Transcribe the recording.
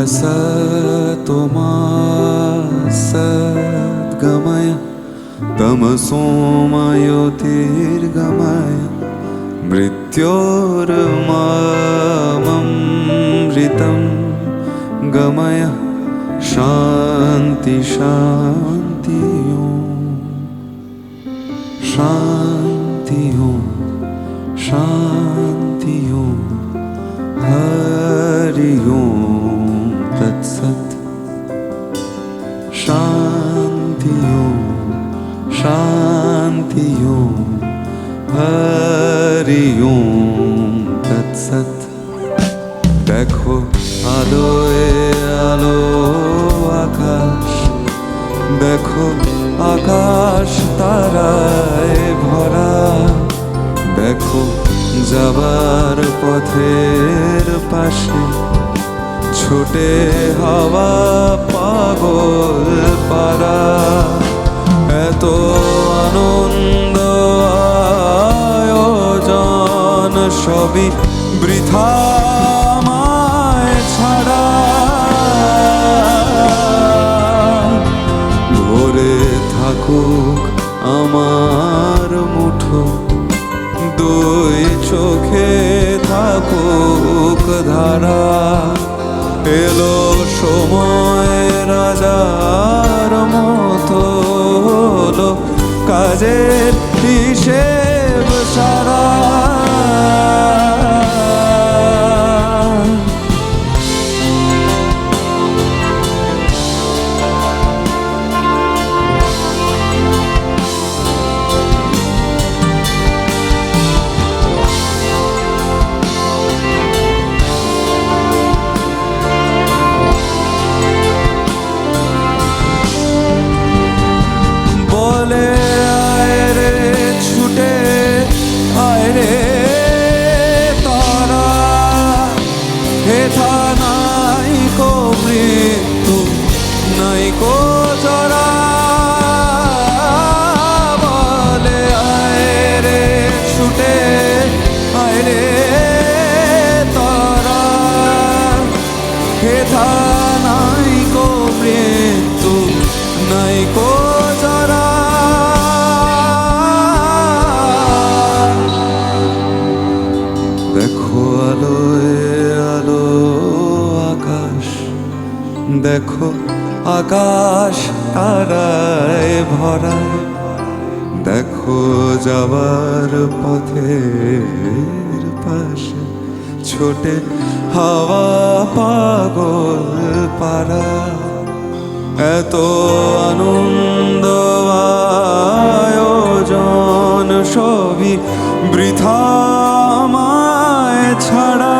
असतो मा सद्गमय तमसो मा ज्योतिर्गमय मृत्योर्मामृतं गमय शान्ति शान्ति शान्ति शान्ति शान्ति ॐ হরি ওম তৎসৎ দেখো আলোয় আলো আকাশ দেখো আকাশ তারায় ভরা দেখো যাবার পথের পাশে ছোটে হাওয়া পাগল সবই বৃথা ছাড়া ভরে থাকুক আমার মুঠো, দুই চোখে থাকুক ধারা। এলো সময় রাজার মতো কাজের হিসেব। কো মৃত্যু নাই কো জরা বলে, আয় রে ছুটে, আয় রে তারা। হেথা নাই কো মৃত্যু নাই কো জরা। দেখো আলোয় দেখো আকাশ তারায় ভরা। দেখো যাবার পথের পাশে ছোটে হাওয়া পাগল পারা এত আনন্দ আয়োজন সবই বৃথা আমায় ছাড়া।